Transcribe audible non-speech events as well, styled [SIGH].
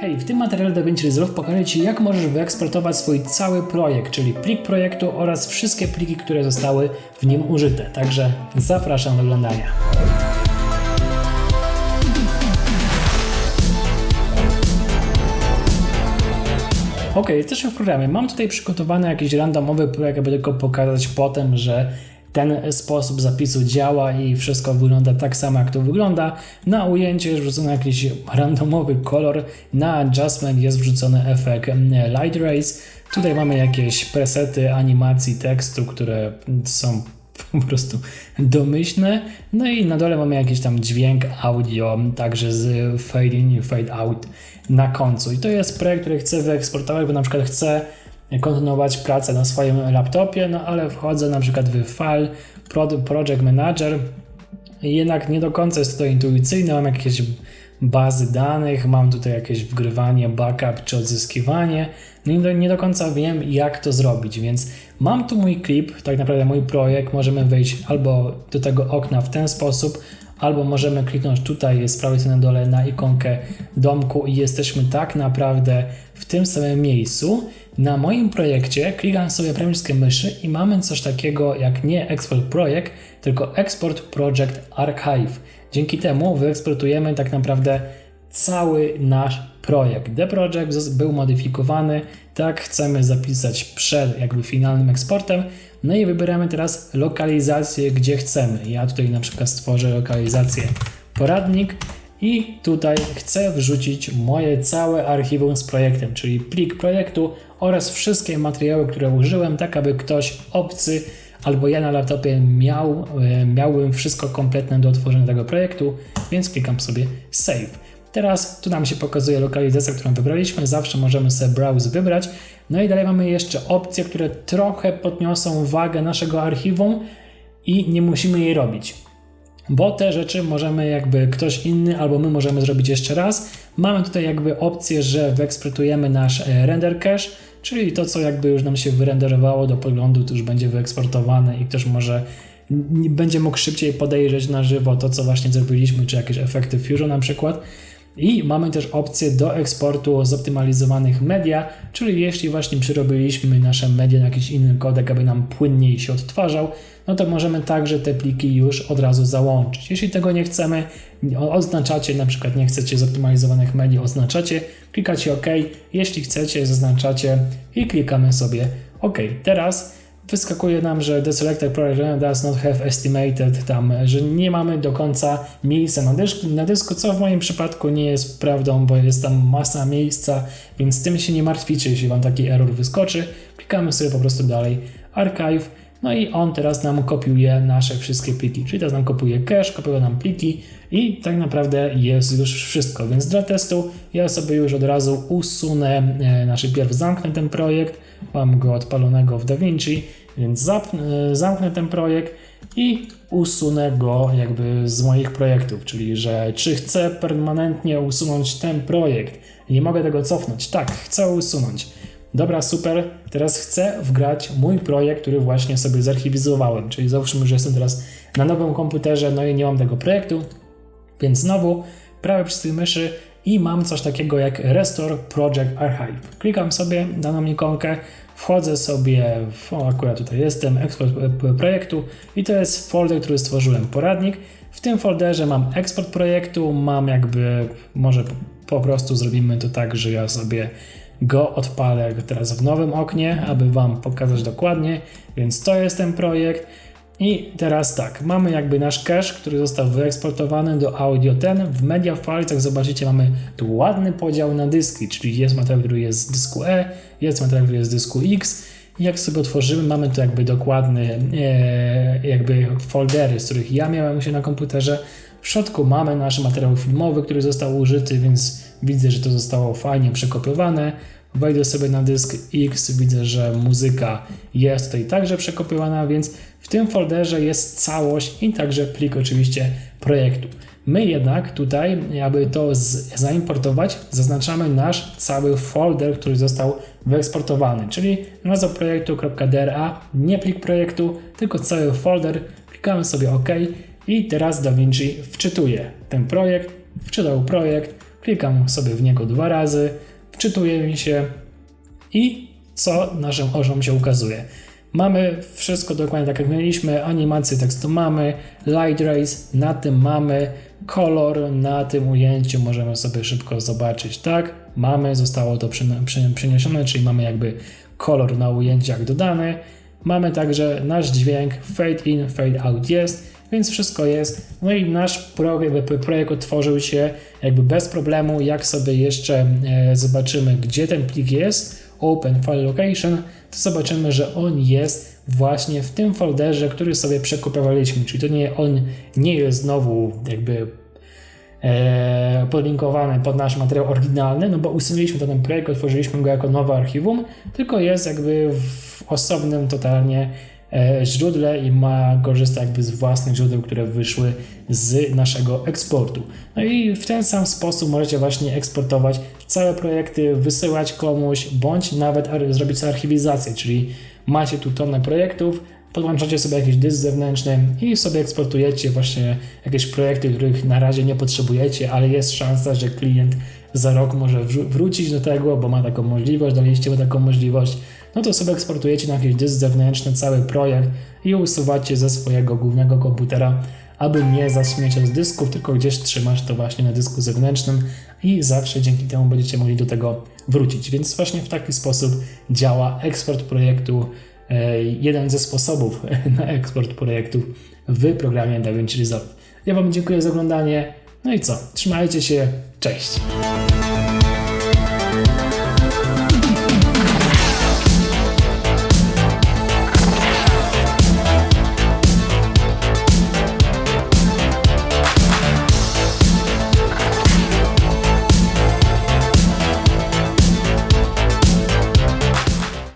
Hej, w tym materiale DaVinci Resolve pokażę Ci, jak możesz wyeksportować swój cały projekt, czyli plik projektu oraz wszystkie pliki, które zostały w nim użyte. Także zapraszam do oglądania. Ok, jesteśmy w programie. Mam tutaj przygotowany jakiś randomowy projekt, aby tylko pokazać potem, że ten sposób zapisu działa i wszystko wygląda tak samo, jak to wygląda. Na ujęcie jest wrzucony jakiś randomowy kolor, na adjustment jest wrzucony efekt light rays. Tutaj mamy jakieś presety animacji tekstu, które są [LAUGHS] po prostu domyślne. No i na dole mamy jakiś tam dźwięk, audio, także z fade in i fade out na końcu. I to jest projekt, który chcę wyeksportować, bo na przykład chcę kontynuować pracę na swoim laptopie, no ale wchodzę na przykład w file Project Manager. I jednak nie do końca jest to intuicyjne, mam jakieś bazy danych, mam tutaj jakieś wgrywanie, backup czy odzyskiwanie, no i do, nie do końca wiem jak to zrobić, więc mam tu mój klip, tak naprawdę mój projekt, możemy wejść albo do tego okna w ten sposób, albo możemy kliknąć tutaj z prawej strony na dole na ikonkę domku i jesteśmy tak naprawdę w tym samym miejscu. Na moim projekcie klikam sobie prawym myszy i mamy coś takiego jak nie Export Project, tylko Export Project Archive. Dzięki temu wyeksportujemy tak naprawdę cały nasz projekt. The project był modyfikowany, tak chcemy zapisać przed jakby finalnym eksportem. No i wybieramy teraz lokalizację, gdzie chcemy. Ja tutaj na przykład stworzę lokalizację poradnik i tutaj chcę wrzucić moje całe archiwum z projektem, czyli plik projektu oraz wszystkie materiały, które użyłem, tak aby ktoś obcy albo ja na laptopie miał, e, miałbym wszystko kompletne do otworzenia tego projektu, więc klikam sobie Save. Teraz tu nam się pokazuje lokalizacja, którą wybraliśmy. Zawsze możemy sobie browse wybrać. No i dalej mamy jeszcze opcje, które trochę podniosą wagę naszego archiwum i nie musimy jej robić. Bo te rzeczy możemy jakby ktoś inny albo my możemy zrobić jeszcze raz. Mamy tutaj jakby opcję, że wyeksportujemy nasz e, render cache, czyli to co jakby już nam się wyrenderowało do poglądu, to już będzie wyeksportowane i ktoś może będzie mógł szybciej podejrzeć na żywo to, co właśnie zrobiliśmy, czy jakieś efekty Fusion na przykład. I mamy też opcję do eksportu zoptymalizowanych media, czyli jeśli właśnie przerobiliśmy nasze media na jakiś inny kodek, aby nam płynniej się odtwarzał, no to możemy także te pliki już od razu załączyć. Jeśli tego nie chcemy, oznaczacie, na przykład nie chcecie zoptymalizowanych mediów, oznaczacie, klikacie OK, jeśli chcecie, zaznaczacie i klikamy sobie OK. Teraz wyskakuje nam, że the selected program does not have estimated tam, że nie mamy do końca miejsca na, dysku, na dysku, co w moim przypadku nie jest prawdą, bo jest tam masa miejsca, więc tym się nie martwicie, jeśli Wam taki error wyskoczy. Klikamy sobie po prostu dalej archive, no i on teraz nam kopiuje nasze wszystkie pliki, czyli teraz nam kopiuje cache, kopiuje nam pliki i tak naprawdę jest już wszystko, więc dla testu ja sobie już od razu usunę, znaczy pierw zamknę ten projekt, mam go odpalonego w DaVinci, więc e, zamknę ten projekt i usunę go jakby z moich projektów, czyli że czy chcę permanentnie usunąć ten projekt, nie mogę tego cofnąć, tak, chcę usunąć. Dobra, super, teraz chcę wgrać mój projekt, który właśnie sobie zarchiwizowałem, czyli załóżmy, że jestem teraz na nowym komputerze, no i nie mam tego projektu, więc znowu prawy przycisk myszy i mam coś takiego jak Restore Project Archive. Klikam sobie daną ikonkę, wchodzę sobie, w, o akurat tutaj jestem, eksport projektu i to jest folder, który stworzyłem, poradnik. W tym folderze mam eksport projektu, mam jakby, może po prostu zrobimy to tak, że ja sobie go odpalę teraz w nowym oknie, aby Wam pokazać dokładnie, więc to jest ten projekt. I teraz tak, mamy jakby nasz cache, który został wyeksportowany do audio ten. W media files, jak zobaczycie, mamy tu ładny podział na dyski, czyli jest materiał, który jest z dysku E, jest materiał, który jest z dysku X. I jak sobie otworzymy, mamy tu jakby dokładny e, jakby foldery, z których ja miałem się na komputerze. W środku mamy nasz materiał filmowy, który został użyty, więc widzę, że to zostało fajnie przekopiowane. Wejdę sobie na dysk X, widzę, że muzyka jest tutaj także przekopiowana, więc w tym folderze jest całość i także plik oczywiście projektu. My jednak tutaj, aby to zaimportować, zaznaczamy nasz cały folder, który został wyeksportowany, czyli nazwa projektu.dra, nie plik projektu, tylko cały folder. Klikamy sobie OK i teraz DaVinci wczytuje ten projekt, wczytał projekt, klikam sobie w niego dwa razy, wczytuję mi się i co naszym oczom się ukazuje. Mamy wszystko dokładnie tak jak mieliśmy, animację tekstu mamy, light race, na tym mamy, kolor na tym ujęciu możemy sobie szybko zobaczyć, tak? Mamy, zostało to przeniesione, czyli mamy jakby kolor na ujęciach dodany. Mamy także nasz dźwięk, fade in, fade out jest, więc wszystko jest. No i nasz projekt, projekt otworzył się jakby bez problemu. Jak sobie jeszcze e, zobaczymy, gdzie ten plik jest, Open File Location, to zobaczymy, że on jest właśnie w tym folderze, który sobie przekopiowaliśmy. Czyli to nie, on nie jest znowu jakby e, podlinkowany pod nasz materiał oryginalny, no bo usunęliśmy ten projekt, otworzyliśmy go jako nowe archiwum, tylko jest jakby w osobnym totalnie źródle i ma korzysta jakby z własnych źródeł, które wyszły z naszego eksportu. No i w ten sam sposób możecie właśnie eksportować całe projekty, wysyłać komuś, bądź nawet zrobić archiwizację, czyli macie tu tonę projektów, podłączacie sobie jakiś dysk zewnętrzny i sobie eksportujecie właśnie jakieś projekty, których na razie nie potrzebujecie, ale jest szansa, że klient za rok może wró- wrócić do tego, bo ma taką możliwość, daliście mu taką możliwość, no to sobie eksportujecie na jakiś dysk zewnętrzny cały projekt i usuwacie ze swojego głównego komputera, aby nie zaśmiecie z dysków, tylko gdzieś trzymać to właśnie na dysku zewnętrznym i zawsze dzięki temu będziecie mogli do tego wrócić. Więc właśnie w taki sposób działa eksport projektu, e, jeden ze sposobów [LAUGHS] na eksport projektów w programie DaVinci Resolve. Ja Wam dziękuję za oglądanie. No i co? Trzymajcie się. Cześć.